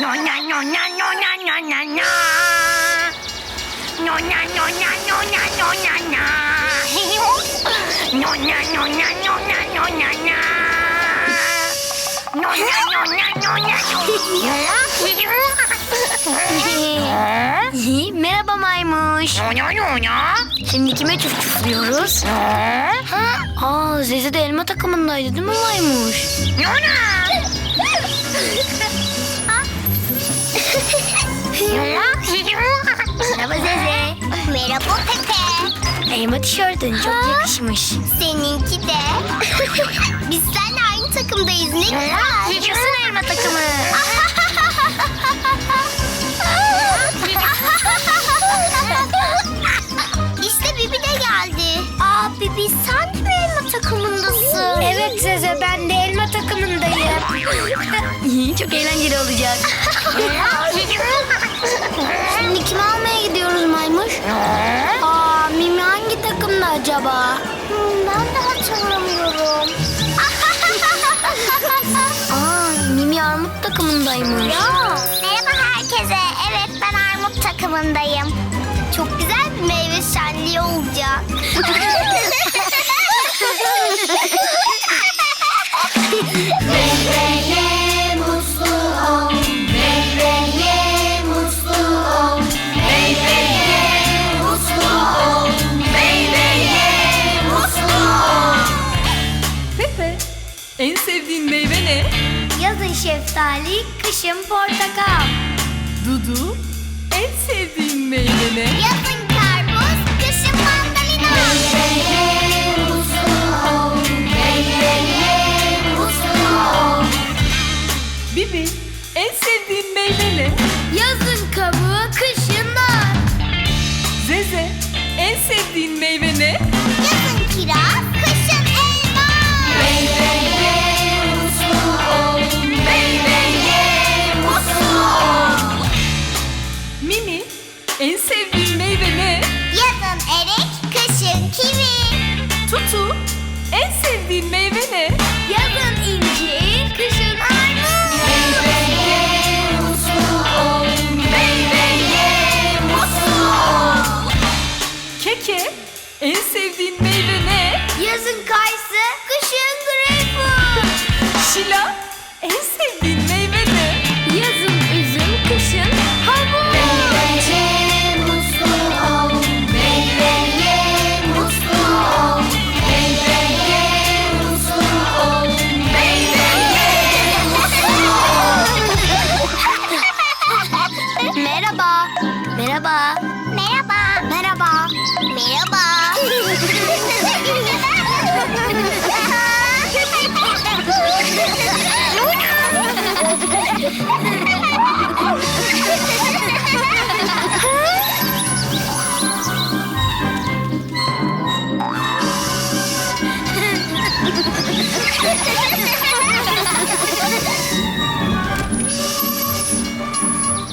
No na no na no na na na na. No na no na no na no na na. No na no na no na no na na. Merhaba maymuş. Şimdi kime çufçufluyoruz? Aa Zeze de elma takımındaydı değil mi maymuş? Merhaba Zeze. Merhaba Pepe. Elma tişörtün çok yakışmış. Seninki de. Biz aynı takımdayız ne güzel. Yaşasın elma takımı. işte Bibi de geldi. Aa Bibi sen de mi elma takımındasın? Evet Zeze ben de elma takımındayım. çok eğlenceli olacak. Şimdi kimi almaya gidiyoruz maymuş? Aa Mimi hangi takımda acaba? Hmm, ben de hatırlamıyorum. Mimi armut takımındaymış. Merhaba herkese. Evet ben armut takımındayım. Çok güzel bir meyve şenliği olacak. Meyveye mutlu ol. Meyveye mutlu ol. Meyveye mutlu ol. Meyveye mutlu ol. Pepe, en sevdiğin meyve ne? Yazın şeftali, kışın portakal. Dudu, en sevdiğin meyve ne? Yazın karpuz, kışın mandalina. Meyveye mutlu ol. Meyveye ol. Bibi, en sevdiğin meyve ne? Yazın kabuğu, kışın nar. Zeze, en sevdiğin meyve ne? Sevdiğin meyve ne? Yazın kayısı, kışın greyfurt. Şila, en sevdiğin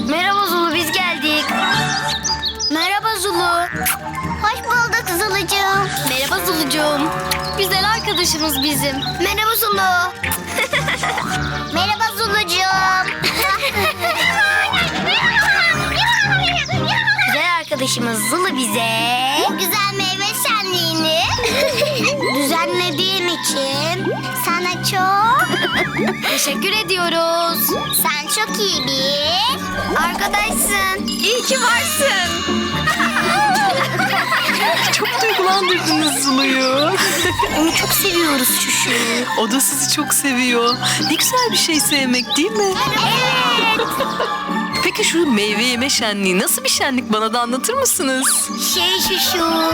Merhaba Zulu biz geldik. Merhaba Zulu. Hoş bulduk Zulucuğum. Merhaba Zulucuğum. Güzel arkadaşımız bizim. Merhaba Zulu. Merhaba Zulucuğum. Güzel arkadaşımız Zulu bize güzel şenliğini düzenlediğin için sana çok teşekkür ediyoruz. sen çok iyi bir Arkadaşsın. İyi ki varsın. Çok duygulandırdınız Zulu'yu. Onu çok seviyoruz Şuşu. O da sizi çok seviyor. Ne güzel bir şey sevmek değil mi? Evet. Peki şu meyve yeme şenliği nasıl bir şenlik bana da anlatır mısınız? Şey Şuşu.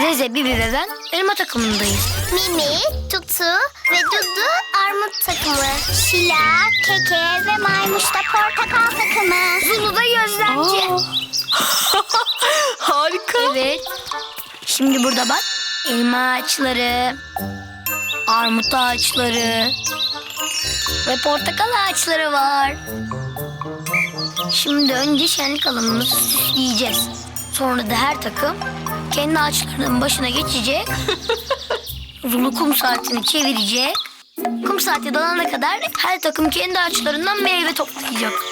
Zeze, Bibi ve ben elma takımındayız. Mimi, Tutu ve Dudu armut takımı. Şila, Keke ve Maymuş da portakal takımı. Zulu da gözlemci. Harika. Evet. Şimdi burada bak. Elma ağaçları, armut ağaçları ve portakal ağaçları var. Şimdi önce şenlik alanımızı süsleyeceğiz. Sonra da her takım kendi ağaçlarının başına geçecek. Zulu kum saatini çevirecek. Kum saati dolana kadar her takım kendi ağaçlarından meyve toplayacak.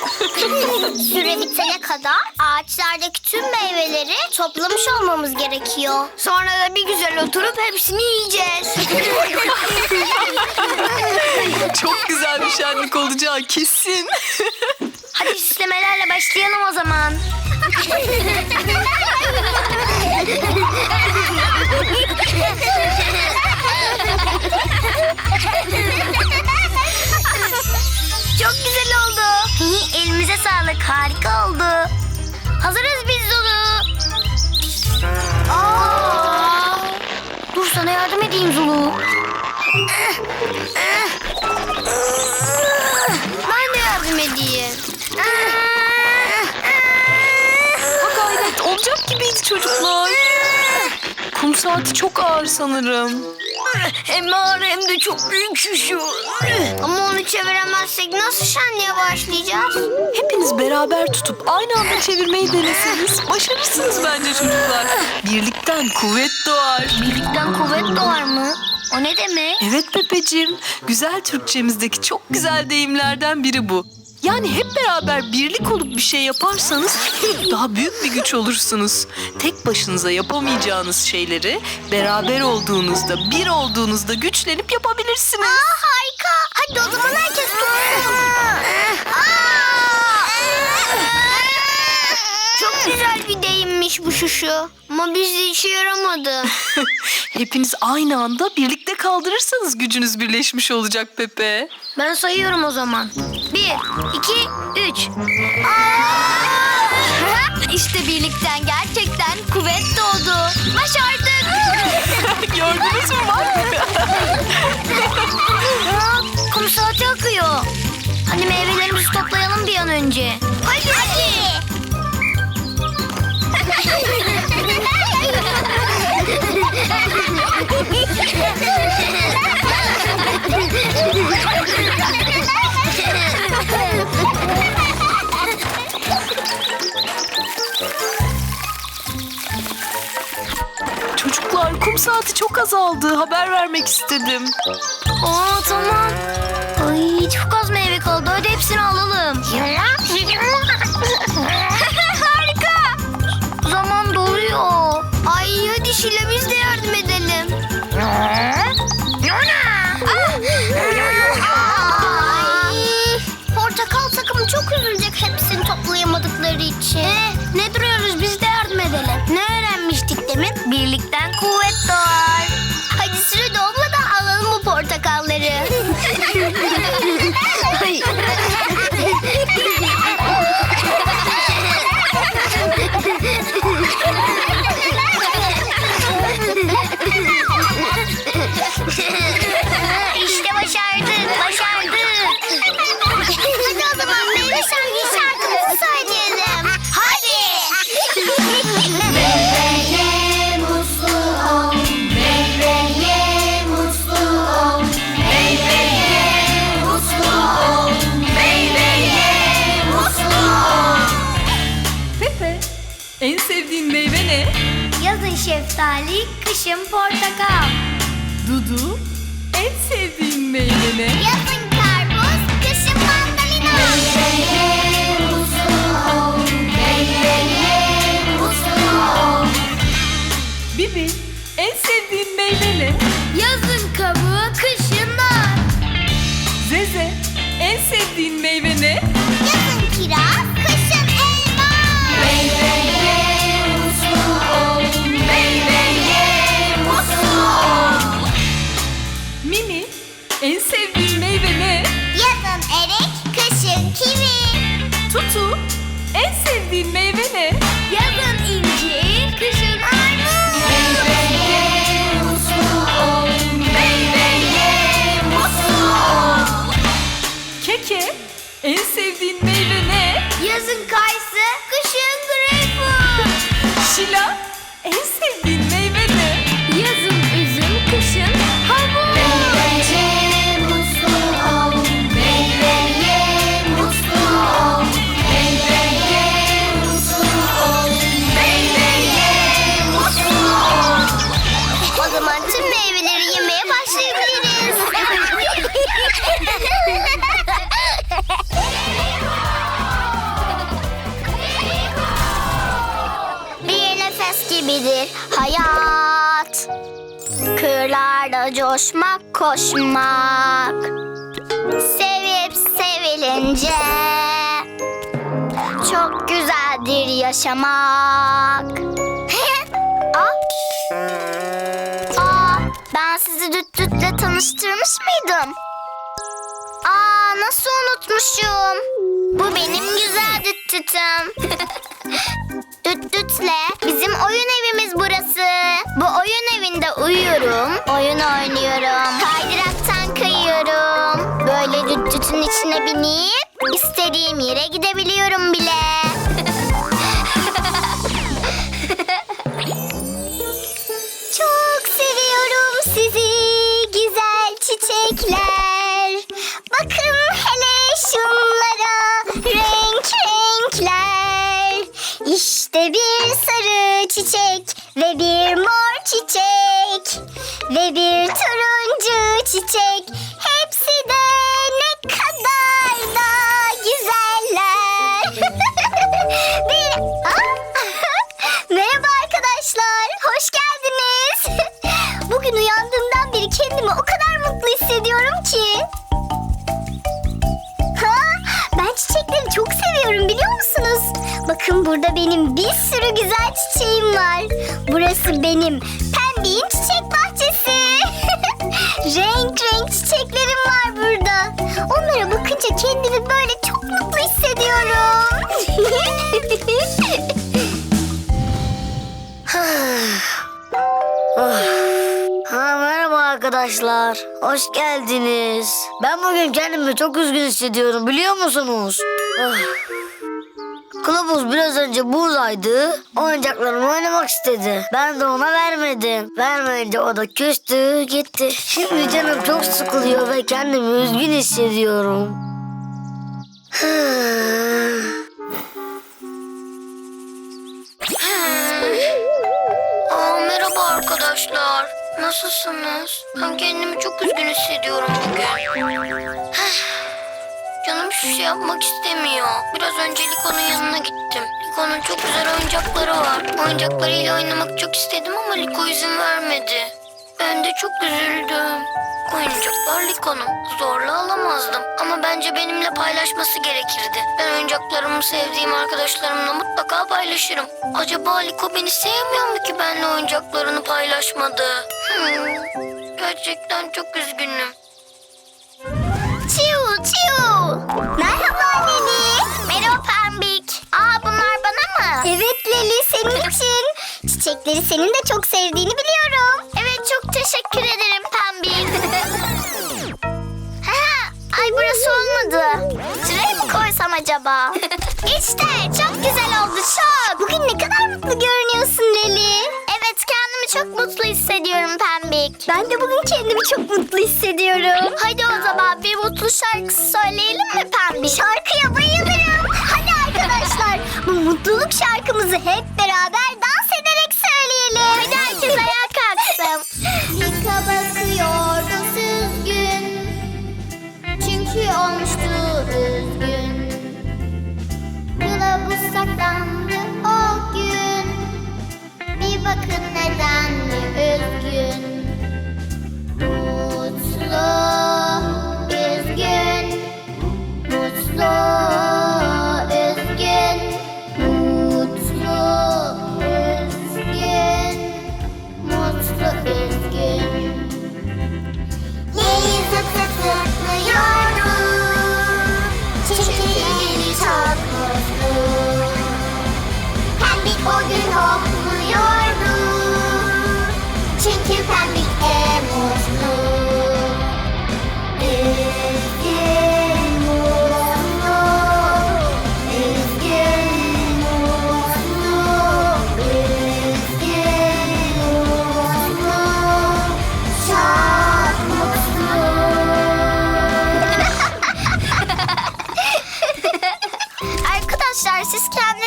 Süre bitene kadar ağaçlardaki tüm meyveleri toplamış olmamız gerekiyor. Sonra da bir güzel oturup hepsini yiyeceğiz. Çok güzel bir şenlik olacak kesin. Hadi süslemelerle başlayalım o zaman. Çok güzel oldu. Elimize sağlık. Harika oldu. Hazırız biz Zulu. Aa! Dur sana yardım edeyim Zulu. Ben de yardım edeyim. Ha gayret olacak gibiydi çocuklar. Kum saati çok ağır sanırım. Hem ağır hem de çok büyük şuşu. Ama onu çeviremezsek nasıl şenliğe başlayacağız? Hepiniz beraber tutup aynı anda çevirmeyi deneseniz başarırsınız bence çocuklar. Birlikten kuvvet doğar. Birlikten kuvvet doğar mı? O ne demek? Evet Pepeciğim, güzel Türkçemizdeki çok güzel deyimlerden biri bu. Yani hep beraber birlik olup bir şey yaparsanız daha büyük bir güç olursunuz. Tek başınıza yapamayacağınız şeyleri beraber olduğunuzda, bir olduğunuzda güçlenip yapabilirsiniz. Harika. Hadi o zaman herkes. Çok güzel bir deyimmiş bu şuşu. Ama bizde işe yaramadı. Hepiniz aynı anda birlikte kaldırırsanız gücünüz birleşmiş olacak Pepe. Ben sayıyorum o zaman. Bir, iki, üç. işte birlikten gerçekten kuvvet doğdu. Başardık. Gördünüz mü bak? Aa, kum saati akıyor. Hadi meyvelerimizi toplayalım bir an önce. Saati çok azaldı. Haber vermek istedim. Aa tamam. Ay çok az meyve kaldı. Hadi hepsini alalım. Harika. Zaman doluyor. Ay hadi Şile biz de yardım edelim. Ay, Portakal takımı çok üzülecek hepsini toplayamadıkları için. Eh, ne hayat. Kırlarda coşmak, koşmak. Sevip sevilince çok güzeldir yaşamak. Aa, ben sizi düt dütle tanıştırmış mıydım? Aa, nasıl unutmuşum? Bu benim güzel düt dütüm. düt dütle bizim oyun evimiz burası. Evinde uyuyorum, oyun oynuyorum, kaydıraktan kayıyorum. Böyle düt dütün içine binip istediğim yere gidebiliyorum bile. Çok seviyorum sizi güzel çiçekler. Bakın hele şunlara renk renkler. İşte bir sarı çiçek ve bir mor çiçek ve bir turuncu çiçek. Hepsi de ne kadar da güzeller. Hoş geldiniz. Ben bugün kendimi çok üzgün hissediyorum biliyor musunuz? Ah. Kılavuz biraz önce buradaydı. Oyuncaklarımı oynamak istedi. Ben de ona vermedim. Vermeyince o da küstü gitti. Şimdi canım çok sıkılıyor ve kendimi üzgün hissediyorum. Aa, merhaba arkadaşlar. Nasılsınız? Ben kendimi çok üzgün hissediyorum bugün. Canım hiçbir şey yapmak istemiyor. Biraz önce Liko'nun yanına gittim. Liko'nun çok güzel oyuncakları var. Oyuncaklarıyla oynamak çok istedim ama Liko izin vermedi. Ben de çok üzüldüm. Oyuncaklar Liko'nun. Zorla alamazdım. Ama bence benimle paylaşması gerekirdi. Ben oyuncaklarımı sevdiğim arkadaşlarımla mutlaka paylaşırım. Acaba Liko beni sevmiyor mu ki benimle oyuncaklarını paylaşmadı? Hmm, gerçekten çok üzgünüm. Çiu çiu. Merhaba Leli. Merhaba Pembik. Aa bunlar bana mı? Evet Leli senin için. Çiçekleri senin de çok sevdiğini biliyorum. Teşekkür ederim Pembik. ay burası olmadı. Şuraya mı koysam acaba? işte çok güzel oldu çok. Bugün ne kadar mutlu görünüyorsun Leli. Evet kendimi çok mutlu hissediyorum Pembik. Ben de bugün kendimi çok mutlu hissediyorum. Hadi o zaman bir mutlu şarkısı söyleyelim mi Pembik? Şarkıya bayılırım. Hadi arkadaşlar bu mutluluk şarkımızı hep beraber dans Yıka bakıyordu süzgün. Çünkü olmuştu üzgün. Kılavuz saklandı o gün. Bir bakın neden mi üzgün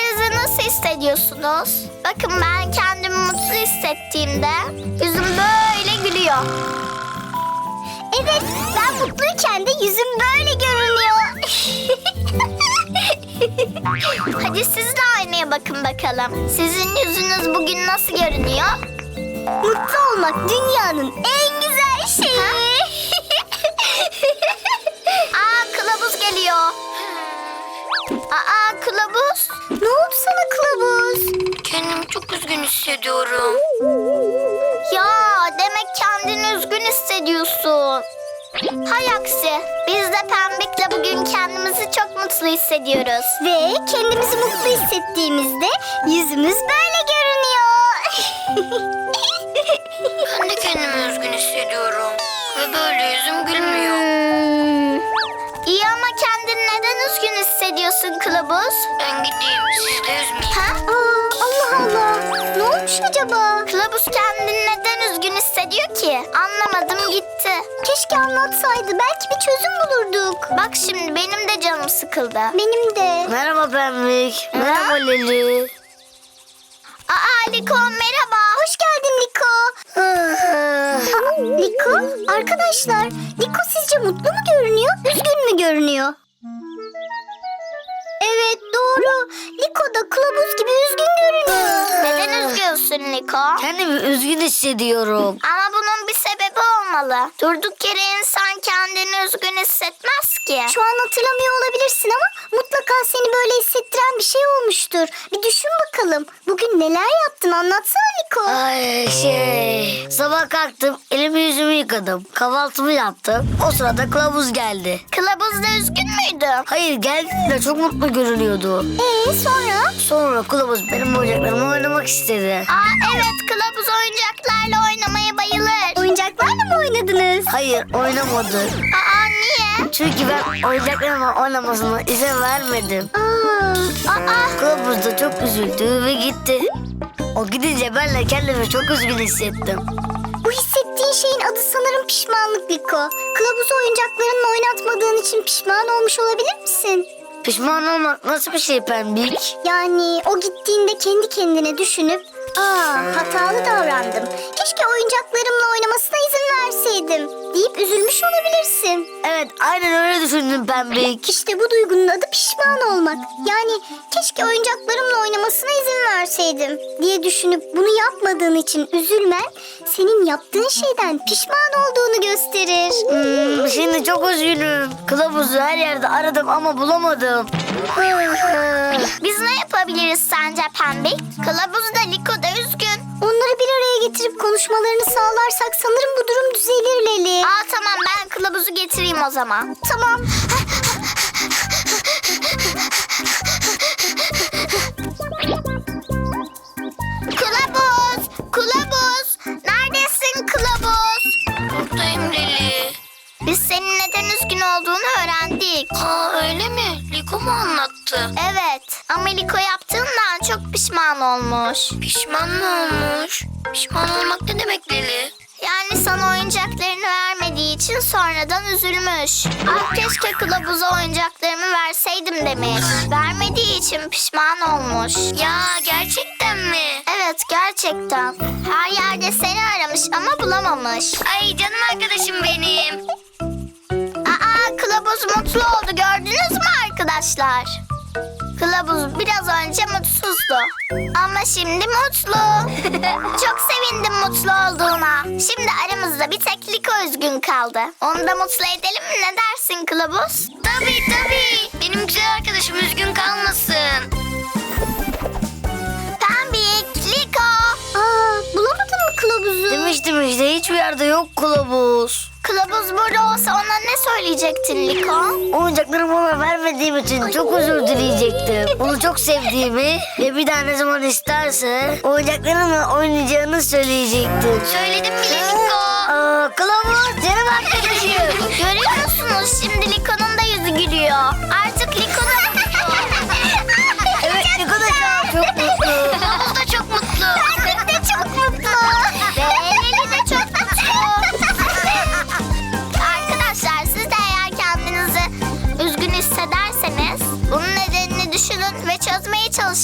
kendinizi nasıl hissediyorsunuz? Bakın ben kendimi mutlu hissettiğimde yüzüm böyle gülüyor. Evet ben mutluyken de yüzüm böyle görünüyor. Hadi siz de aynaya bakın bakalım. Sizin yüzünüz bugün nasıl görünüyor? Mutlu olmak dünyanın en güzel şeyi. Aa kılavuz geliyor. Aa kılavuz. Ne oldu sana kılavuz? Kendimi çok üzgün hissediyorum. Ya demek kendini üzgün hissediyorsun. Hay aksi. Biz de Pembik'le bugün kendimizi çok mutlu hissediyoruz. Ve kendimizi mutlu hissettiğimizde yüzümüz böyle görünüyor. Ben de kendimi üzgün hissediyorum. Ve böyle yüzüm gülmüyor. Hmm. İyi ama kendini neden üzgün hissediyorsun kılavuz? Ben gideyim siz de üzmeyin. Ha? Aa, Allah Allah. Ne olmuş acaba? Kılavuz kendini neden üzgün hissediyor ki? Anlamadım gitti. Keşke anlatsaydı. Belki bir çözüm bulurduk. Bak şimdi benim de canım sıkıldı. Benim de. Merhaba Pembik. Merhaba Leli. Aa Liko merhaba. Hoş geldin Liko. Aa, Liko arkadaşlar. Liko sizce mutlu mu görünüyor? Üzgün mü görünüyor? Evet doğru. Liko da kılavuz gibi üzgün görünüyor. Neden üzgünsün Liko? Kendimi üzgün hissediyorum. Ama bunun bir sebebi olmalı. Durduk yere insan kendini üzgün hissetmez ki. Şu an hatırlamıyor olabilirsin ama mutlaka seni böyle hissettiren bir şey olmuştur. Bir düşün bakalım. Bugün neler yaptın anlatsana Liko. Ay şey. Sabah kalktım, elimi yüzümü yıkadım. Kahvaltımı yaptım. O sırada kılavuz geldi. Kılavuz da üzgün müydü? Hayır geldiğinde çok mutlu görünüyordu. Ee sonra? Sonra kılavuz benim oyuncaklarımı oynamak istedi. Aa evet kılavuz oyuncaklarla oynamaya bayılır. Oyuncaklarla mı oynadınız? Hayır oynamadı. Aa niye? Çünkü ben oyuncaklarımla oynamasına izin vermedim. Aa, aa. Kılavuz da çok üzüldü ve gitti. O gidince ben de kendimi çok üzgün hissettim. Bu hissettiğin şeyin adı sanırım pişmanlık Liko. Kılavuzu oyuncaklarınla oynatmadığın için pişman olmuş olabilir misin? Pişman olmak nasıl bir şey Pembik? Yani o gittiğinde kendi kendine düşünüp Aa hatalı davrandım. Keşke oyuncaklarımla oynamasına izin verseydim deyip üzülmüş olabilirsin. Evet aynen öyle düşündüm Pembik. İşte bu duygunun adı pişman olmak. Yani keşke oyuncaklarımla oynamasına izin verseydim diye düşünüp bunu yapmadığın için üzülmen senin yaptığın şeyden pişman olduğunu gösterir. Hmm, şimdi çok üzgünüm. Kılavuzu her yerde aradım ama bulamadım. Biz ne yapabiliriz sence Pembik? Kılavuz da Liko da üzgün. Onları bir araya getirip konuşmalarını sağlarsak sanırım bu durum düzelir Leli. Aa tamam ben kılavuzu getireyim o zaman. Tamam. Kılavuz! Kılavuz! Neredesin kılavuz? Buradayım Leli. Biz senin neden üzgün olduğunu öğrendik. Aa öyle mi? Liko mu anlattı? Evet ama Liko yaptığından çok pişman olmuş. Pişman mı olmuş? Pişman olmak ne demek Leli? Yani sana oyuncaklarını vermediği için sonradan üzülmüş. Ah keşke kılavuza oyuncaklarımı verseydim demiş. Vermediği için pişman olmuş. Ya gerçekten mi? Evet gerçekten. Her yerde seni aramış ama bulamamış. Ay canım arkadaşım benim. Aa kılavuz mutlu oldu gördünüz mü arkadaşlar? Kılavuz biraz önce mutsuzdu. Ama şimdi mutlu. Çok sevindim mutlu olduğuna. Şimdi aramızda bir tek Liko üzgün kaldı. Onu da mutlu edelim mi? Ne dersin kılavuz? Tabii tabii. Benim güzel arkadaşım üzgün kalmasın. Pembik, Liko. Aa, bulamadın mı kılavuzu? Demiştim işte hiçbir yerde yok kılavuz. Kılavuz burada olsa ona ne söyleyecektin Liko? Oyuncaklarımı ona vermediğim için çok özür dileyecektim. Onu çok sevdiğimi ve bir daha ne zaman isterse oyuncaklarımla oynayacağını söyleyecektim. Söyledim bile Liko. Aa, kılavuz canım arkadaşım. Görüyor musunuz? Şimdi Liko'nun da yüzü gülüyor. Artık Liko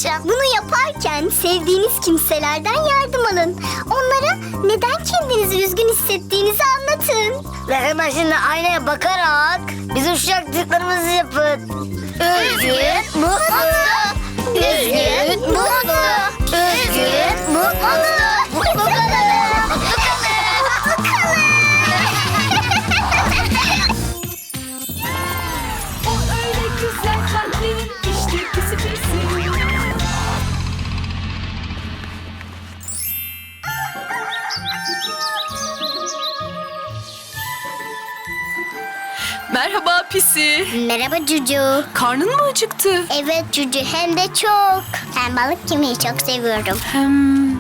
çalışın. Bunu yaparken sevdiğiniz kimselerden yardım alın. Onlara neden kendinizi üzgün hissettiğinizi anlatın. Ve hemen şimdi aynaya bakarak bizim şu yaptıklarımızı yapın. Üzgün, mutlu, pisi. Merhaba Cucu. Karnın mı acıktı? Evet Cucu hem de çok. Ben balık yemeyi çok seviyorum. Hem,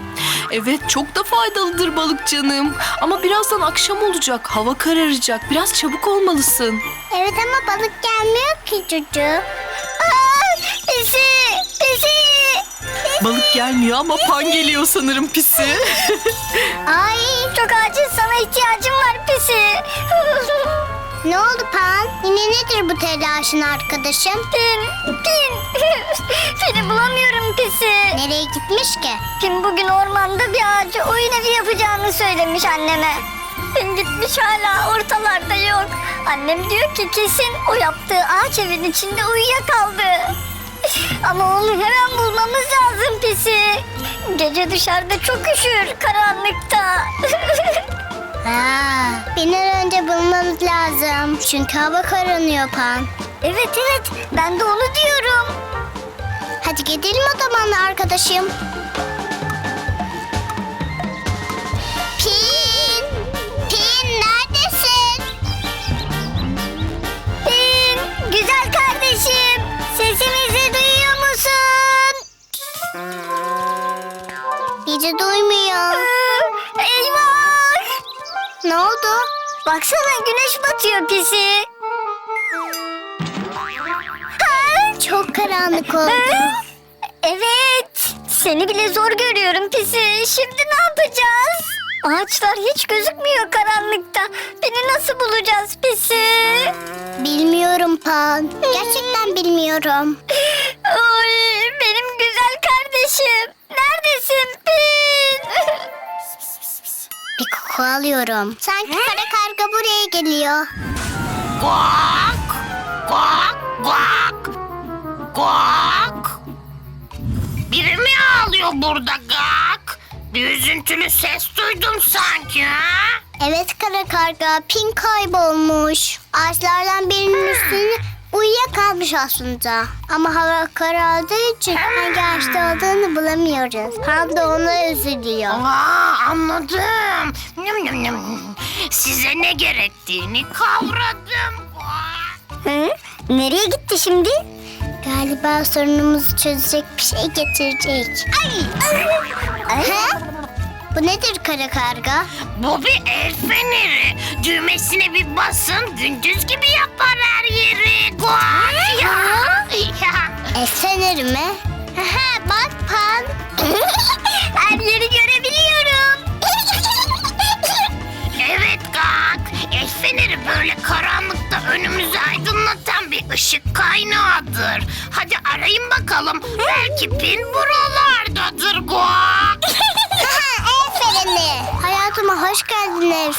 evet çok da faydalıdır balık canım. Ama birazdan akşam olacak. Hava kararacak. Biraz çabuk olmalısın. Evet ama balık gelmiyor ki Cucu. Aa, pisi, pisi. Balık gelmiyor ama pan geliyor sanırım pisi. Ay çok acil sana ihtiyacım var pisi. Ne oldu Pan? Yine nedir bu telaşın arkadaşım? Pin, Pin. Seni bulamıyorum pisi. Nereye gitmiş ki? Pin bugün ormanda bir ağacı oyun evi yapacağını söylemiş anneme. Pin gitmiş hala ortalarda yok. Annem diyor ki kesin o yaptığı ağaç evin içinde uyuyakaldı. Ama onu hemen bulmamız lazım pisi. Gece dışarıda çok üşür karanlıkta. Ha, bir an önce bulmamız lazım. Çünkü hava karanıyor Pan. Evet evet ben de onu diyorum. Hadi gidelim o zaman arkadaşım. Pin! Pin neredesin? Pin! Güzel kardeşim! Sesimizi duyuyor musun? Bizi duymuyor. Ne oldu? Baksana güneş batıyor pisi. Ha, çok karanlık oldu. Evet. Seni bile zor görüyorum pisi. Şimdi ne yapacağız? Ağaçlar hiç gözükmüyor karanlıkta. Beni nasıl bulacağız pisi? Bilmiyorum Pan. Gerçekten bilmiyorum. Oy, benim güzel kardeşim. Neredesin Pin? Bir koku alıyorum. Sanki kara karga buraya geliyor. Guak! Guak! Guak! Guak! Biri mi ağlıyor burada gak? Bir üzüntülü ses duydum sanki ha? Evet kara karga Pin kaybolmuş. Ağaçlardan birinin üstüne uyuyakalmış aslında. Ama hava karardığı için hangi ağaçta olduğunu bulamıyoruz. Pan da ona üzülüyor. Aa, anladım. Nım nım nım. Size ne gerektiğini kavradım. Hı? Nereye gitti şimdi? Galiba sorunumuzu çözecek bir şey getirecek. Ay! Aha! Bu nedir kara karga? Bu bir el feneri. Düğmesine bir basın gündüz gibi yapar her yeri. Guak! Ya. El feneri mi? Bak Pan. her yeri görebiliyorum. Evet Gak. El feneri böyle karanlıkta önümüzü aydınlatan bir ışık kaynağıdır. Hadi arayın bakalım. Belki pin buralardadır Gak. Feneri. Hayatıma hoş geldin el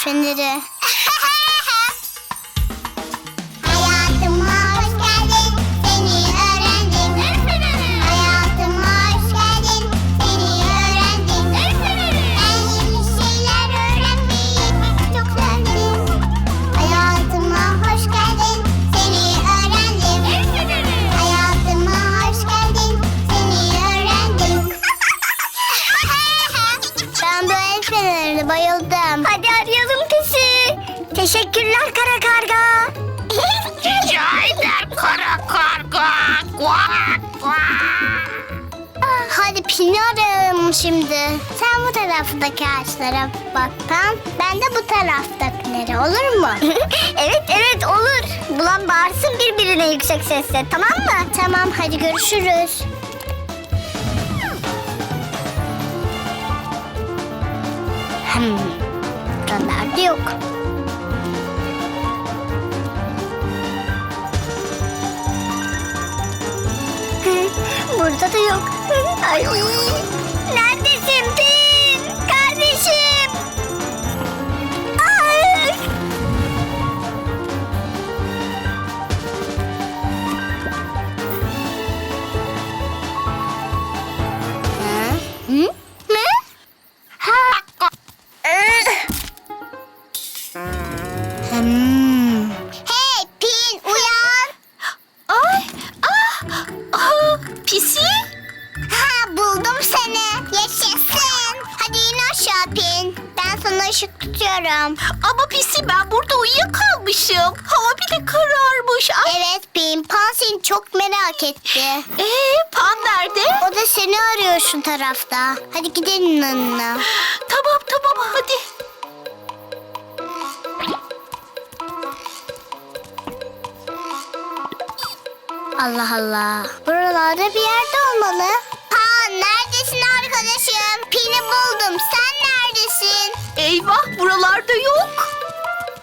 Hadi Pini arayalım şimdi. Sen bu taraftaki ağaçlara bak Pan. Ben de bu taraftakilere olur mu? evet evet olur. Bulan bağırsın birbirine yüksek sesle tamam mı? Tamam hadi görüşürüz. Hmm, buralarda yok. Burada da yok. Ay. Neredesin Pin? neresi? Ha buldum seni. Yaşasın. Hadi in aşağı Pin. Ben sana ışık tutuyorum. Ama Pisi ben burada uyuyakalmışım. Hava bile kararmış. Ay. Evet Pin. Pan seni çok merak etti. Ee, Pan nerede? O da seni arıyor şu tarafta. Hadi gidelim yanına. tamam tamam hadi. Allah Allah. Buralarda bir yerde olmalı. Pan neredesin arkadaşım? Pin'i buldum. Sen neredesin? Eyvah buralarda yok.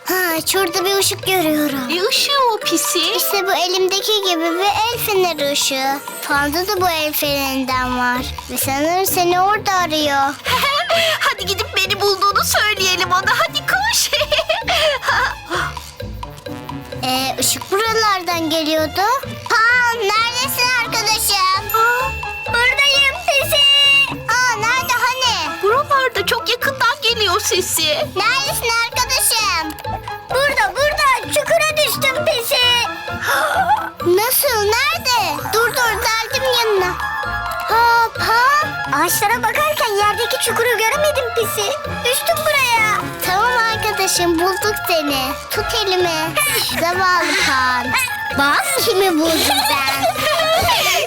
Ha, şurada bir ışık görüyorum. Ne ışığı o pisi? İşte bu elimdeki gibi bir el feneri ışığı. Panda da bu el fenerinden var. Ve sanırım seni orada arıyor. hadi gidip beni bulduğunu söyleyelim ona. Hadi koş. Ee, ışık buralardan geliyordu. Geliyor sesi. Neredesin arkadaşım? Burada burada çukura düştüm pisi. Nasıl nerede? Dur dur geldim yanına. Ha ha. Ağaçlara bakarken yerdeki çukuru göremedim pisi. Düştüm buraya. Tamam arkadaşım bulduk seni. Tut elimi. Zavallı Pan. Bak kimi buldum ben.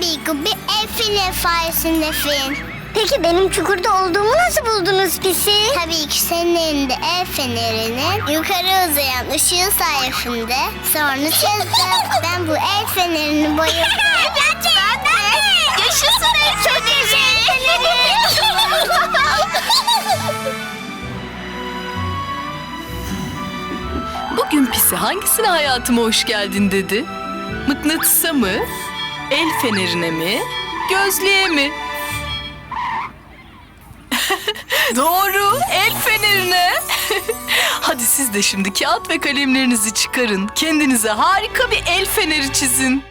Tabii ki bir el feneri sayesinde Fin. Peki benim çukurda olduğumu nasıl buldunuz pisi? Tabii ki senin elinde el fenerinin yukarı uzayan ışığı sayesinde sonra çözdüm. ben bu el fenerini. Evet ben de. Yaşasın el feneri. Bugün pisi hangisine hayatıma hoş geldin dedi? Mıknatısa mı? El fenerine mi? Gözlüğe mi? Doğru, el fenerine. Hadi siz de şimdi kağıt ve kalemlerinizi çıkarın. Kendinize harika bir el feneri çizin.